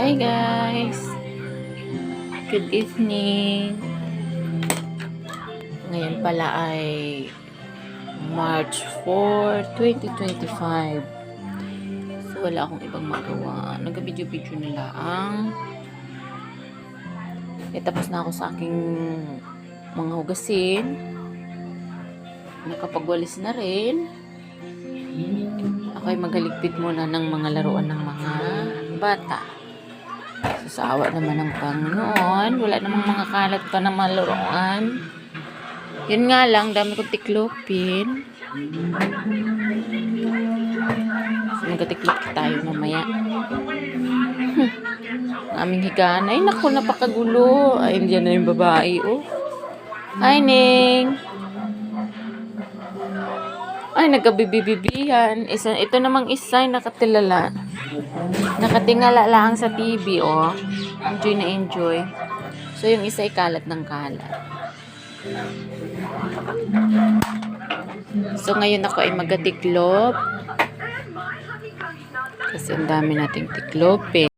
Hi guys! Good evening! Ngayon pala ay March 4, 2025. So wala akong ibang magawa. Nag-video-video na lang. Eh, tapos na ako sa aking mga hugasin. Nakapagwalis na rin. Ako ay magaligpit muna ng mga laruan ng mga bata. Sa naman ng Panginoon, wala namang mga kalat pa na mga laruan. Yun nga lang, dami kong tiklopin. Magkatiklop tayo mamaya. Hmm. Aming higaan. Ay, naku, napakagulo. Ay, diyan na yung babae, oh. Hi, Ning. Ay, nagkabibibibihan. Isa, ito namang isa ay nakatilala. Nakatingala lang sa TV, oh. Enjoy na enjoy. So, yung isa ay kalat ng kalat. So, ngayon ako ay magatiklop. Kasi ang dami nating tiklop, eh.